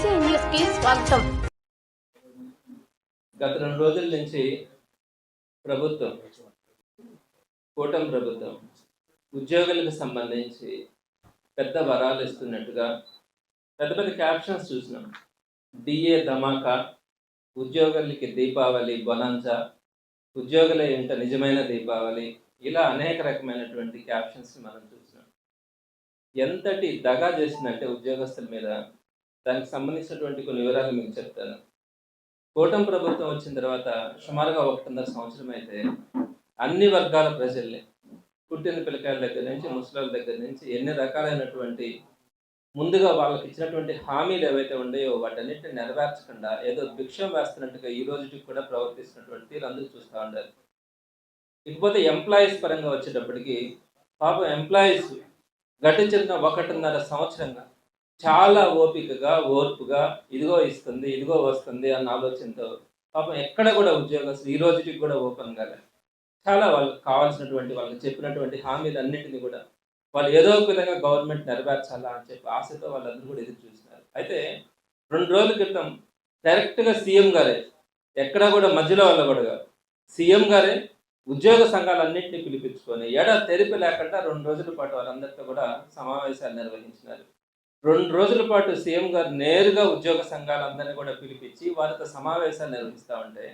BC న్యూస్కి స్వాగతం. గత రెండు రోజుల నుంచి ప్రభుత్వం కూటమి ప్రభుత్వం ఉద్యోగులకు సంబంధించి పెద్ద వరాలు ఇస్తున్నట్టుగా పెద్ద పెద్ద క్యాప్షన్స్ చూసినాం. డిఏ ధమాకా ఉద్యోగులకి దీపావళి బొనంజా ఉద్యోగుల ఇంట నిజమైన దీపావళి ఇలా అనేక రకమైనటువంటి క్యాప్షన్స్ మనం చూసినాం. ఎంతటి దగా చేసిందంటే ఉద్యోగస్తుల మీద దానికి సంబంధించినటువంటి కొన్ని వివరాలు మీకు చెప్తాను. కూటమి ప్రభుత్వం వచ్చిన తర్వాత సుమారుగా ఒకటిన్నర సంవత్సరం అయితే అన్ని వర్గాల ప్రజల్ని పుట్టిన పిల్లకాయల దగ్గర నుంచి ముసలాల దగ్గర నుంచి ఎన్ని రకాలైనటువంటి ముందుగా వాళ్ళకి ఇచ్చినటువంటి హామీలు ఏవైతే ఉన్నాయో వాటన్నిటిని నెరవేర్చకుండా ఏదో భిక్షం వేస్తున్నట్టుగా ఈ రోజుకి కూడా ప్రవర్తిస్తున్నటువంటి తీరు అందరూ చూస్తూ ఉండాలి ఇకపోతే ఎంప్లాయీస్ పరంగా వచ్చేటప్పటికి పాపం ఎంప్లాయీస్ గడిచిన ఒకటిన్నర సంవత్సరంగా చాలా ఓపికగా ఓర్పుగా ఇదిగో ఇస్తుంది ఇదిగో వస్తుంది అన్న ఆలోచనతో పాపం ఎక్కడ కూడా ఉద్యోగస్తులు ఈ రోజుకి కూడా ఓపెన్ కాలేదు చాలా వాళ్ళకి కావాల్సినటువంటి వాళ్ళకి చెప్పినటువంటి హామీలు అన్నింటినీ కూడా వాళ్ళు ఏదో ఒక విధంగా గవర్నమెంట్ నెరవేర్చాలా అని చెప్పి ఆశతో వాళ్ళందరూ కూడా ఎదురు చూస్తున్నారు. అయితే రెండు రోజుల క్రితం డైరెక్ట్గా సీఎం గారే ఎక్కడా కూడా మధ్యలో వాళ్ళ కూడా సీఎం గారే ఉద్యోగ సంఘాలన్నింటినీ పిలిపించుకొని ఎడ తెరిపి లేకుండా రెండు రోజుల పాటు వాళ్ళందరితో కూడా సమావేశాలు నిర్వహించినారు. రెండు రోజుల పాటు సీఎం గారు నేరుగా ఉద్యోగ సంఘాలందరినీ కూడా పిలిపించి వారితో సమావేశాలు నిర్వహిస్తూ ఉంటే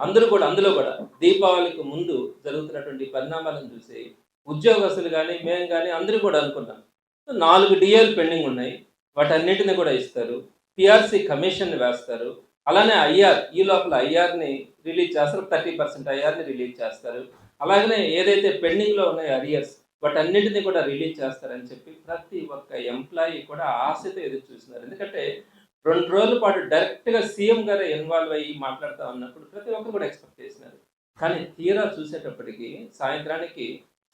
అందరూ కూడా అందులో కూడా దీపావళికి ముందు జరుగుతున్నటువంటి పరిణామాలను చూసి ఉద్యోగస్తులు కానీ మేము కానీ అందరూ కూడా అనుకున్నాం. నాలుగు డిఏలు పెండింగ్ ఉన్నాయి. వాటన్నిటిని కూడా ఇస్తారు. పిఆర్సీ కమిషన్ వేస్తారు. అలానే ఐఆర్ ఈ లోపల ఐఆర్ని రిలీజ్ చేస్తారు. థర్టీ పర్సెంట్ ఐఆర్ని రిలీజ్ చేస్తారు. అలాగనే ఏదైతే పెండింగ్లో ఉన్నాయో అరియర్స్ వాటన్నిటిని కూడా రిలీజ్ చేస్తారని చెప్పి ప్రతి ఒక్క ఎంప్లాయీ కూడా ఆశతో ఎదురు చూస్తున్నారు. ఎందుకంటే రెండు రోజుల పాటు డైరెక్ట్గా సీఎం గారే ఇన్వాల్వ్ అయ్యి మాట్లాడుతూ ఉన్నప్పుడు ప్రతి ఒక్కరు కూడా ఎక్స్పెక్ట్ చేసినారు. కానీ తీరా చూసేటప్పటికి సాయంత్రానికి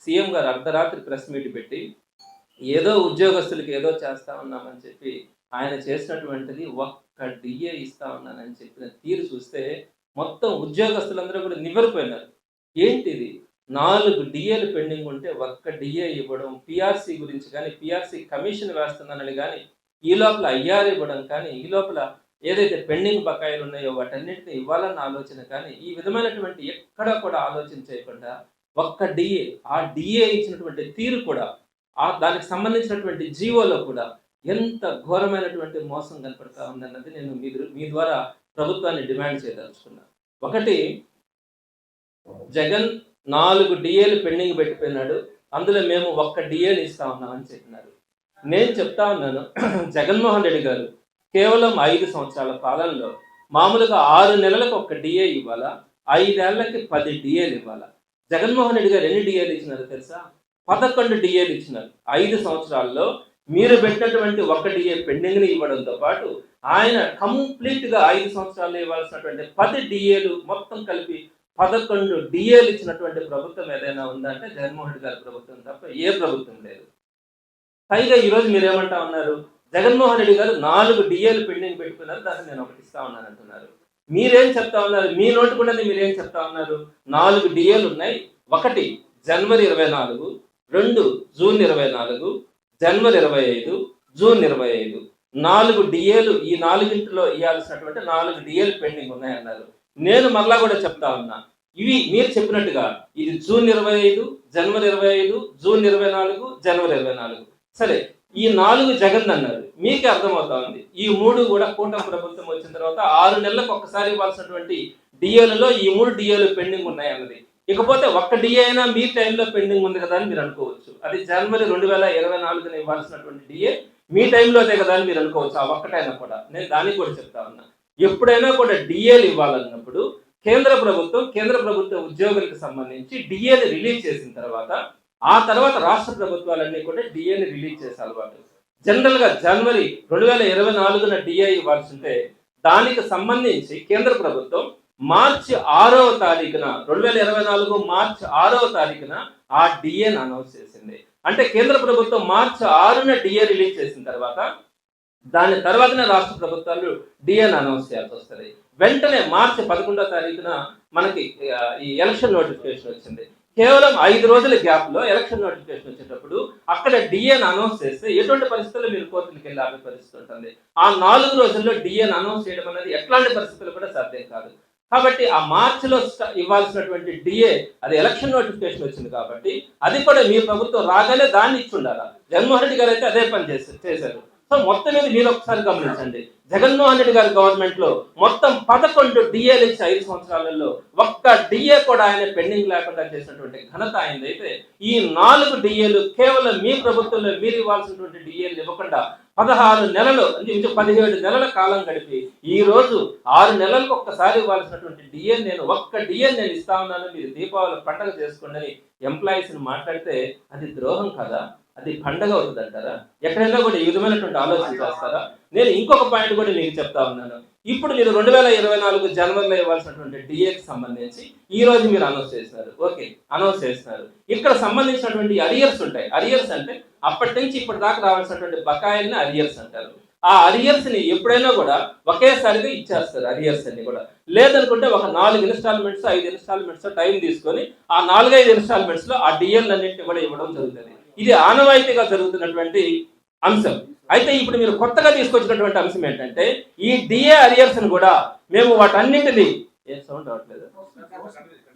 సీఎం గారు అర్ధరాత్రి ప్రెస్ మీట్ పెట్టి ఏదో ఉద్యోగస్తులకి ఏదో చేస్తా ఉన్నామని చెప్పి ఆయన చేసినటువంటిది ఒక్క డిఏ ఇస్తా ఉన్నానని చెప్పిన తీరు చూస్తే మొత్తం ఉద్యోగస్తులందరూ కూడా నివ్వరిపోయినారు. ఏంటిది? నాలుగు డిఏలు పెండింగ్ ఉంటే ఒక్క డిఏ ఇవ్వడం పిఆర్సీ గురించి కానీ పిఆర్సీ కమిషన్ వేస్తున్నానని కానీ ఈ లోపల ఐఆర్ ఇవ్వడం కానీ ఈ లోపల ఏదైతే పెండింగ్ బకాయిలు ఉన్నాయో వాటన్నిటిని ఇవ్వాలన్న ఆలోచన కానీ ఈ విధమైనటువంటి ఎక్కడా కూడా ఆలోచన చేయకుండా ఒక్క డిఏ ఆ డిఏ ఇచ్చినటువంటి తీరు కూడా ఆ దానికి సంబంధించినటువంటి జీవోలో కూడా ఎంత ఘోరమైనటువంటి మోసం కనపడతా ఉందన్నది నేను మీ మీ ద్వారా ప్రభుత్వాన్ని డిమాండ్ చేయదలుచుకున్నాను ఒకటి జగన్ నాలుగు డిఏలు పెండింగ్ పెట్టిపోయినాడు. అందులో మేము ఒక్క డిఏని ఇస్తా ఉన్నామని చెప్పినారు. నేను చెప్తా ఉన్నాను జగన్మోహన్ రెడ్డి గారు కేవలం ఐదు సంవత్సరాల పాలనలో మామూలుగా ఆరు నెలలకు ఒక డిఏ ఇవ్వాలా? ఐదేళ్ళకి పది డిఏలు ఇవ్వాలా? జగన్మోహన్ రెడ్డి గారు ఎన్ని డిఏలు ఇచ్చినారు తెలుసా? పదకొండు డిఏలు ఇచ్చినారు. ఐదు సంవత్సరాల్లో మీరు పెట్టినటువంటి ఒక డిఏ పెండింగ్ని ఇవ్వడంతో పాటు ఆయన కంప్లీట్గా ఐదు సంవత్సరాలు ఇవ్వాల్సినటువంటి పది డిఏలు మొత్తం కలిపి పదకొండు డిఏలు ఇచ్చినటువంటి ప్రభుత్వం ఏదైనా ఉందంటే జగన్మోహన్ రెడ్డి గారి ప్రభుత్వం తప్ప ఏ ప్రభుత్వం లేదు. పైగా ఈరోజు మీరు ఏమంటా ఉన్నారు? జగన్మోహన్ రెడ్డి గారు నాలుగు డిఏలు పెండింగ్ పెట్టుకున్నారు దాన్ని నేను ఒకటి ఇస్తా ఉన్నాను అంటున్నారు. మీరేం చెప్తా ఉన్నారు? మీ నోటు కూడా మీరేం చెప్తా ఉన్నారు? నాలుగు డిఏలు ఉన్నాయి. ఒకటి జనవరి ఇరవై నాలుగు రెండు జూన్ ఇరవై నాలుగు జనవరి ఇరవై ఐదు జూన్ ఇరవై ఐదు. నాలుగు డిఏలు ఈ నాలుగింటిలో ఇవ్వాల్సినటువంటి నాలుగు డిఏలు పెండింగ్ ఉన్నాయన్నారు. నేను మరలా కూడా చెప్తా ఉన్నా. ఇవి మీరు చెప్పినట్టుగా ఇది జూన్ ఇరవై ఐదు జనవరి ఇరవై ఐదు జూన్ ఇరవై నాలుగు జనవరి ఇరవై నాలుగు. సరే ఈ నాలుగు జగన్ అన్నారు. మీకే అర్థమవుతా ఉంది. ఈ మూడు కూడా కూటమి ప్రభుత్వం వచ్చిన తర్వాత ఆరు నెలలకు ఒక్కసారి ఇవ్వాల్సినటువంటి డిఏలలో ఈ మూడు డిఏలు పెండింగ్ ఉన్నాయి అన్నది ఇకపోతే ఒక్క డిఏ అయినా మీ టైంలో పెండింగ్ ఉంది కదా అని మీరు అనుకోవచ్చు. అది జనవరి రెండు వేల ఇరవై నాలుగున ఇవ్వాల్సినటువంటి డిఏ మీ టైంలోదే కదా అని మీరు అనుకోవచ్చు. ఆ ఒక్కటైనా కూడా. నేను దానికి కూడా చెప్తా ఉన్నా. ఎప్పుడైనా కూడా డిఏలు ఇవ్వాలన్నప్పుడు కేంద్ర ప్రభుత్వం కేంద్ర ప్రభుత్వ ఉద్యోగులకు సంబంధించి డిఏని రిలీజ్ చేసిన తర్వాత ఆ తర్వాత రాష్ట్ర ప్రభుత్వాలన్నీ కూడా డిఏని రిలీజ్ చేసే అలవాటు. జనరల్గా జనవరి రెండు వేల ఇరవై నాలుగున డిఏ ఇవ్వాల్సి ఉంటే దానికి సంబంధించి కేంద్ర ప్రభుత్వం మార్చి ఆరవ తారీఖున రెండు వేల ఇరవై నాలుగు మార్చి ఆరవ తారీఖున ఆ డిఏని అనౌన్స్ చేసింది. అంటే కేంద్ర ప్రభుత్వం మార్చి ఆరున డిఏ రిలీజ్ చేసిన తర్వాత దాని తర్వాతనే రాష్ట్ర ప్రభుత్వాలు డిఎన్ అనౌన్స్ చేయాల్సి వస్తుంది. వెంటనే మార్చి పదకొండో తారీఖున మనకి ఈ ఎలక్షన్ నోటిఫికేషన్ వచ్చింది. కేవలం ఐదు రోజుల గ్యాప్లో ఎలక్షన్ నోటిఫికేషన్ వచ్చేటప్పుడు అక్కడ డిఎన్ అనౌన్స్ చేస్తే ఎటువంటి పరిస్థితుల్లో మీరు కోర్టులకు వెళ్ళి పరిస్థితి ఉంటుంది? ఆ నాలుగు రోజుల్లో డిఎన్ అనౌన్స్ చేయడం అనేది ఎట్లాంటి పరిస్థితులు కూడా సాధ్యం కాదు. కాబట్టి ఆ మార్చిలో ఇవ్వాల్సినటువంటి డిఏ అది ఎలక్షన్ నోటిఫికేషన్ వచ్చింది కాబట్టి అది కూడా మీ ప్రభుత్వం రాగానే దాన్ని ఇచ్చి ఉండాలి? జగన్మోహన్ రెడ్డి గారు అయితే అదే పని చేశారు చేశారు. సో మొత్తం మీద మీరు ఒకసారి గమనించండి. జగన్మోహన్ రెడ్డి గారి గవర్నమెంట్లో మొత్తం పదకొండు డిఏలు ఇచ్చి ఐదు సంవత్సరాలలో ఒక్క డిఏ కూడా ఆయన పెండింగ్ లేకుండా చేసినటువంటి ఘనత ఆయనది అయితే ఈ నాలుగు డిఏలు కేవలం మీ ప్రభుత్వంలో మీరు ఇవ్వాల్సినటువంటి డిఏలు ఇవ్వకుండా పదహారు నెలలు అంటే పదిహేడు నెలల కాలం గడిపి ఈ రోజు ఆరు నెలలకు ఒక్కసారి ఇవ్వాల్సినటువంటి డిఏ నేను ఒక్క డిఏ నేను ఇస్తా ఉన్నాను. మీరు దీపావళి పండగ చేసుకోండి అని ఎంప్లాయీస్ని మాట్లాడితే అది ద్రోహం కదా? అది పండగ అవుతుంది అంటారా ఎక్కడైనా కూడా ఈ విధమైనటువంటి ఆలోచన చేస్తారా? నేను ఇంకొక పాయింట్ కూడా మీకు చెప్తా ఉన్నాను. ఇప్పుడు మీరు రెండు వేల ఇరవై నాలుగు జనవరిలో ఇవ్వాల్సినటువంటి డిఏకి సంబంధించి ఈ రోజు మీరు అనౌన్స్ చేసినారు ఓకే అనౌన్స్ చేస్తున్నారు ఇక్కడ సంబంధించినటువంటి అరియర్స్ ఉంటాయి. అరియర్స్ అంటే అప్పటి నుంచి ఇప్పటి దాకా రావాల్సినటువంటి బకాయిల్ని అరియర్స్ అంటారు. ఆ అరియర్స్ని ఎప్పుడైనా కూడా ఒకేసారిగా ఇచ్చేస్తారు అరియర్స్ అన్ని కూడా. లేదనుకుంటే ఒక నాలుగు ఇన్స్టాల్మెంట్స్ ఐదు ఇన్స్టాల్మెంట్స్ టైం తీసుకొని ఆ నాలుగైదు ఇన్స్టాల్మెంట్స్లో ఆ డిఎల్ అన్నింటినీ కూడా ఇవ్వడం జరుగుతుంది. ఇది ఆనవాయితీగా జరుగుతున్నటువంటి అంశం. అయితే ఇప్పుడు మీరు కొత్తగా తీసుకొచ్చినటువంటి అంశం ఏంటంటే ఈ డిఏ అరియర్స్ని కూడా మేము వాటన్నింటినీ ఏ సౌండ్ రావట్లేదు.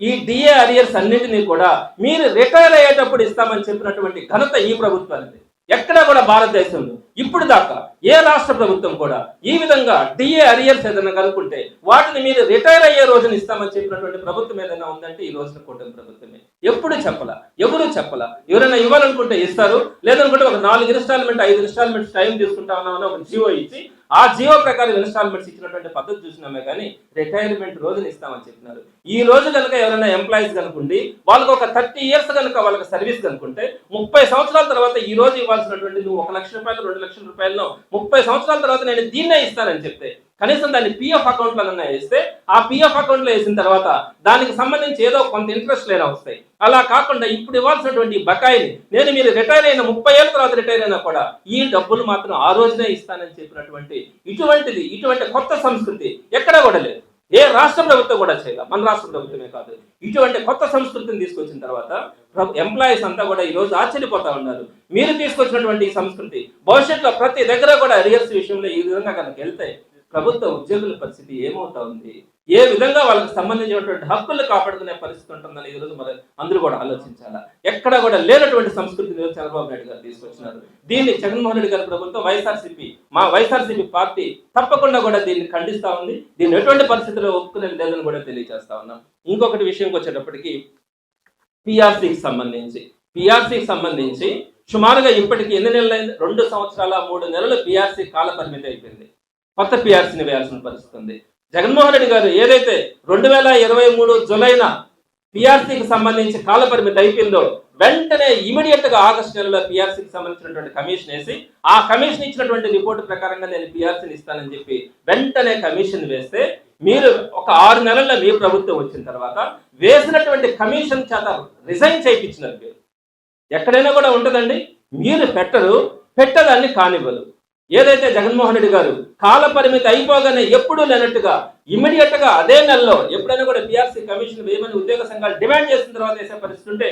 ఈ డిఏ అరియర్స్ అన్నింటినీ కూడా మీరు రిటైర్ అయ్యేటప్పుడు ఇస్తామని చెప్పినటువంటి ఘనత ఈ ప్రభుత్వానికి ఎక్కడ కూడా భారతదేశంలో ఇప్పుడు దాకా ఏ రాష్ట్ర ప్రభుత్వం కూడా ఈ విధంగా డిఏ అరియర్స్ ఏదైనా కనుక్కుంటే వాటిని మీరు రిటైర్ అయ్యే రోజున ఇస్తామని చెప్పినటువంటి ప్రభుత్వం ఏదైనా ఉందంటే ఈ రోజున కూటమి ప్రభుత్వమే. ఎప్పుడు చెప్పాల? ఎవరు చెప్పాల? ఎవరైనా ఇవ్వాలనుకుంటే ఇస్తారు. లేదనుకుంటే ఒక నాలుగు ఇన్స్టాల్మెంట్ ఐదు ఇన్స్టాల్మెంట్స్ టైం తీసుకుంటా ఉన్నామని ఒక జియో ఇచ్చి ఆ జియో ప్రకారం ఇన్స్టాల్మెంట్స్ ఇచ్చినటువంటి పద్ధతి చూసినామే కానీ రిటైర్మెంట్ రోజున ఇస్తామని చెప్పినారు. ఈ రోజు కనుక ఎవరైనా ఎంప్లాయీస్ కనుకుండి వాళ్ళకి ఒక థర్టీ ఇయర్స్ కనుక వాళ్ళకి సర్వీస్ కనుకుంటే ముప్పై సంవత్సరాల తర్వాత ఈ రోజు ఇవ్వాల్సినటువంటి నువ్వు ఒక లక్ష రూపాయలు రెండు లక్షల రూపాయలను ముప్పై సంవత్సరాల తర్వాత నేను దీన్నే ఇస్తానని చెప్తే కనీసం దాన్ని పిఎఫ్ అకౌంట్లో వేస్తే ఆ పిఎఫ్ అకౌంట్లో వేసిన తర్వాత దానికి సంబంధించి ఏదో కొంత ఇంట్రెస్ట్ లేనా వస్తాయి. అలా కాకుండా ఇప్పుడు ఇవ్వాల్సినటువంటి బకాయిని నేను మీరు రిటైర్ అయిన ముప్పై ఏళ్ళ తర్వాత రిటైర్ అయినా కూడా ఈ డబ్బులు మాత్రం ఆ రోజునే ఇస్తానని చెప్పినటువంటి ఇటువంటిది ఇటువంటి కొత్త సంస్కృతి ఎక్కడా కూడా లేదు. ఏ రాష్ట్ర ప్రభుత్వం కూడా చేయాలి. మన రాష్ట్ర ప్రభుత్వమే కాదు. ఇటువంటి కొత్త సంస్కృతిని తీసుకొచ్చిన తర్వాత ఎంప్లాయీస్ అంతా కూడా ఈ రోజు ఆశ్చర్యపోతా ఉన్నారు. మీరు తీసుకొచ్చినటువంటి ఈ సంస్కృతి భవిష్యత్తులో ప్రతి దగ్గర కూడా అరియర్స్ విషయంలో ఈ విధంగా కనుక వెళ్తే ప్రభుత్వ ఉద్యోగుల పరిస్థితి ఏమవుతా ఉంది? ఏ విధంగా వాళ్ళకి సంబంధించినటువంటి హక్కులు కాపాడుకునే పరిస్థితి ఉంటుందని ఈరోజు మరి అందరూ కూడా ఆలోచించాలా? ఎక్కడ కూడా లేనటువంటి సంస్కృతిని ఈరోజు చంద్రబాబు నాయుడు గారు తీసుకొచ్చినారు. దీన్ని జగన్మోహన్ రెడ్డి గారి ప్రభుత్వం వైఎస్ఆర్సీపీ మా వైఎస్ఆర్సీపీ పార్టీ తప్పకుండా కూడా దీన్ని ఖండిస్తా ఉంది. దీన్ని ఎటువంటి పరిస్థితుల్లో ఒప్పుకునేది లేదని కూడా తెలియజేస్తా ఉన్నాం. ఇంకొకటి విషయంకి వచ్చేటప్పటికి పిఆర్సీకి సంబంధించి పిఆర్సీకి సంబంధించి సుమారుగా ఇప్పటికి ఎన్ని నెలలు రెండు సంవత్సరాల మూడు నెలలు పిఆర్సీ కాల పరిమితి అయిపోయింది. కొత్త పిఆర్సీని వేయాల్సిన పరిస్థితి ఉంది. జగన్మోహన్ రెడ్డి గారు ఏదైతే రెండు వేల ఇరవై మూడు జులైన పిఆర్సీకి సంబంధించి కాల పరిమితి అయిపోయిందో వెంటనే ఇమీడియట్గా ఆగస్టు నెలలో పిఆర్సీకి సంబంధించినటువంటి కమిషన్ వేసి ఆ కమిషన్ ఇచ్చినటువంటి రిపోర్ట్ ప్రకారంగా నేను పిఆర్సీని ఇస్తానని చెప్పి వెంటనే కమిషన్ వేస్తే మీరు ఒక ఆరు నెలల్లో మీ ప్రభుత్వం వచ్చిన తర్వాత వేసినటువంటి కమిషన్ చేత రిజైన్ చేయించినారు మీరు ఎక్కడైనా కూడా ఉంటుందండి. మీరు పెట్టరు పెట్టదాన్ని కానివ్వరు ఏదైతే జగన్మోహన్ రెడ్డి గారు కాల పరిమితి అయిపోగానే ఎప్పుడూ లేనట్టుగా ఇమీడియట్గా అదే నెలలో ఎప్పుడైనా కూడా పిఆర్సీ కమిషన్ వేయమని ఉద్యోగ సంఘాలు డిమాండ్ చేసిన తర్వాత వేసే పరిస్థితి ఉంటే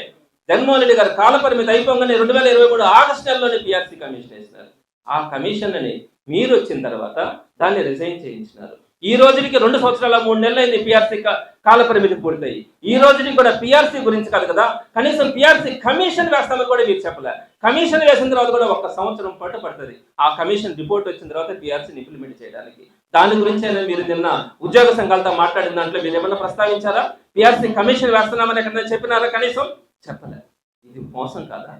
జగన్మోహన్ రెడ్డి గారు కాల పరిమితి అయిపోగానే రెండు వేల ఇరవై మూడు ఆగస్టు నెలలోనే పిఆర్సీ కమిషన్ వేసినారు. ఆ కమిషన్ అని మీరు వచ్చిన తర్వాత దాన్ని రిజైన్ చేయించినారు. ఈ రోజుకి రెండు సంవత్సరాల మూడు నెలలు అయింది పిఆర్సీ కాల పరిమితి పూర్తయి. ఈ రోజుకి కూడా పిఆర్సీ గురించి కాదు కదా కనీసం పిఆర్సీ కమిషన్ వేస్తామని కూడా మీరు చెప్పలే. కమిషన్ వేసిన తర్వాత కూడా ఒక సంవత్సరం పాటు పడుతుంది. ఆ కమిషన్ రిపోర్ట్ వచ్చిన తర్వాత పిఆర్సీని ఇంప్లిమెంట్ చేయడానికి. దాని గురించి మీరు నిన్న ఉద్యోగ సంఘాలతో మాట్లాడిన దాంట్లో మీరు ఏమన్నా ప్రస్తావించారా? పిఆర్సీ కమిషన్ వేస్తున్నామని ఎక్కడైనా చెప్పినారా కనీసం? చెప్పలే. ఇది మోసం కాదా?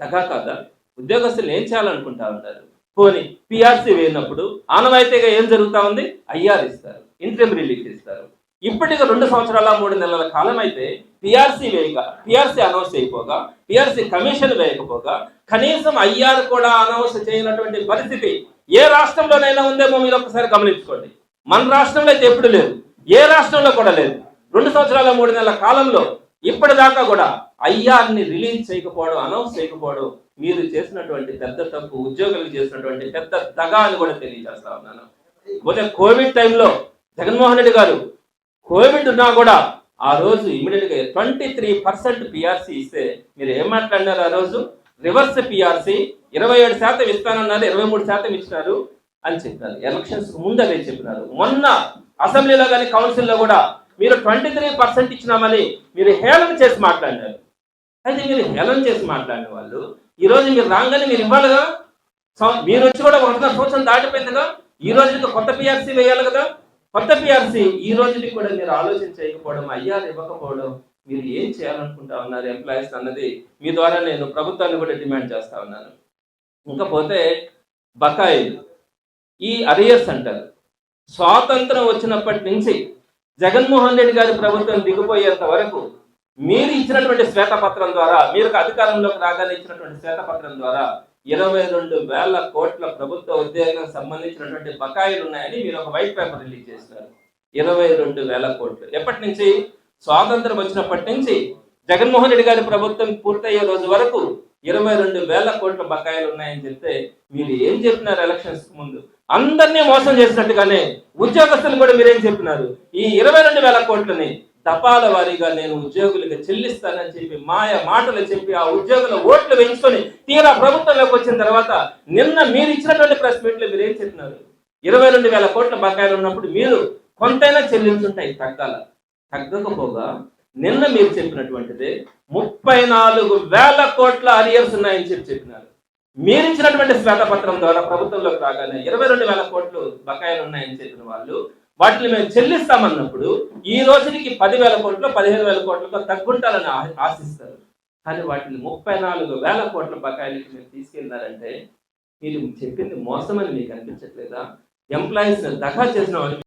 దగా కాదా? ఉద్యోగస్తులు ఏం చేయాలనుకుంటా ఉంటారు? పోని పిఆర్సీ వేయినప్పుడు ఆనవాయితీగా ఏం జరుగుతా ఉంది? ఐఆర్ ఇస్తారు. ఇంట్రీమ్ రిలీఫ్ ఇస్తారు. ఇప్పటికి రెండు సంవత్సరాల మూడు నెలల కాలం అయితే పిఆర్సీ వేయక పిఆర్సీ అనౌన్స్ చేయకపోగా పిఆర్సీ కమిషన్ వేయకపోగా కనీసం ఐఆర్ కూడా అనౌన్స్ చేయనటువంటి పరిస్థితి ఏ రాష్ట్రంలోనైనా ఉందేమో మీరు ఒకసారి గమనించుకోండి. మన రాష్ట్రంలో అయితే ఎప్పుడు లేదు. ఏ రాష్ట్రంలో కూడా లేదు. రెండు సంవత్సరాల మూడు నెలల కాలంలో ఇప్పటిదాకా కూడా ఐఆర్ని రిలీజ్ చేయకపోవడం అనౌన్స్ చేయకపోవడం మీరు చేసినటువంటి పెద్ద తప్పు ఉద్యోగులకు చేసినటువంటి పెద్ద దగ అని కూడా తెలియజేస్తా ఉన్నాను. పోతే కోవిడ్ టైంలో జగన్మోహన్ రెడ్డి గారు కోవిడ్ ఉన్నా కూడా ఆ రోజు ఇమీడియట్గా ట్వంటీ త్రీ పర్సెంట్ పిఆర్సీ ఇస్తే మీరు ఏం మాట్లాడినారు ఆ రోజు? రివర్స్ పిఆర్సీ ఇరవై ఏడు శాతం ఇస్తానన్నారు ఇరవై మూడు శాతం ఇచ్చినారు అని చెప్పారు. ఎలక్షన్స్ ముందు అదే చెప్పినారు. మొన్న అసెంబ్లీలో కానీ కౌన్సిల్లో కూడా మీరు ట్వంటీ త్రీ పర్సెంట్ ఇచ్చినామని మీరు హేళన చేసి మాట్లాడినారు. అయితే మీరు హేళన చేసి మాట్లాడిన వాళ్ళు ఈ రోజు మీరు రాగానే మీరు ఇవ్వాలి కదా? మీరు వచ్చి కూడా ఒకటిన్నర సంవత్సరం దాటిపోయిందిగా ఈ రోజు మీకు కొత్త పిఆర్సీ వేయాలి కదా? కొత్త పిఆర్సీ ఈ రోజుకి కూడా మీరు ఆలోచన చేయకపోవడం అయ్యారు ఇవ్వకపోవడం మీరు ఏం చేయాలనుకుంటా ఉన్నారు ఎంప్లాయీస్ అన్నది మీ ద్వారా నేను ప్రభుత్వాన్ని కూడా డిమాండ్ చేస్తా ఉన్నాను. ఇంకపోతే బకాయిలు ఈ అరియర్స్ అంటారు. స్వాతంత్రం వచ్చినప్పటి నుంచి జగన్మోహన్ రెడ్డి గారి ప్రభుత్వం దిగిపోయేంత వరకు మీరు ఇచ్చినటువంటి శ్వేతపత్రం ద్వారా మీరు అధికారంలోకి రాగానే ఇచ్చినటువంటి శ్వేతపత్రం ద్వారా ఇరవై రెండు వేల కోట్ల ప్రభుత్వ ఉద్యోగం సంబంధించినటువంటి బకాయిలు ఉన్నాయని మీరు ఒక వైట్ పేపర్ రిలీజ్ చేసినారు ఇరవై రెండు వేల కోట్లు. ఎప్పటి నుంచి? స్వాతంత్రం వచ్చినప్పటి నుంచి. జగన్మోహన్ రెడ్డి గారి ప్రభుత్వం పూర్తయ్యే రోజు వరకు ఇరవై రెండు వేల కోట్ల బకాయిలు ఉన్నాయని చెప్తే మీరు ఏం చెప్పినారు ఎలక్షన్స్ ముందు? అందరినీ మోసం చేసినట్టుగానే ఉద్యోగస్తులు కూడా మీరేం చెప్పినారు? ఈ ఇరవై రెండు వేల కోట్లని తపాల వారీగా నేను ఉద్యోగులకు చెల్లిస్తానని చెప్పి మాయ మాటలు చెప్పి ఆ ఉద్యోగుల ఓట్లు వేయించుకొని తీరా ప్రభుత్వంలోకి వచ్చిన తర్వాత నిన్న మీరు ఇచ్చినటువంటి ప్రెస్ మీట్లో మీరు ఏం చెప్పినారు? ఇరవై రెండు వేల కోట్ల బకాయిలు ఉన్నప్పుడు మీరు కొంతైనా చెల్లించుంటాయి తగ్గాల. తగ్గకపోగా నిన్న మీరు చెప్పినటువంటిది ముప్పై నాలుగు వేల కోట్ల అరియర్స్ ఉన్నాయని చెప్పి చెప్పినారు. మీరు ఇచ్చినటువంటి శ్వేతపత్రం ద్వారా ప్రభుత్వంలోకి రాగానే ఇరవై రెండు వేల కోట్లు బకాయిలు ఉన్నాయని చెప్పిన వాళ్ళు వాటిని మేము చెల్లిస్తామన్నప్పుడు ఈ రోజుకి పదివేల కోట్లు పదిహేను వేల కోట్లతో తగ్గుంటారని ఆశిస్తారు. కానీ వాటిని ముప్పై నాలుగు వేల కోట్ల బకాయిలకి మీరు తీసుకెళ్ళారంటే మీరు చెప్పింది మోసమని మీకు అనిపించట్లేదా? ఎంప్లాయీస్ దఖా చేసిన వాళ్ళు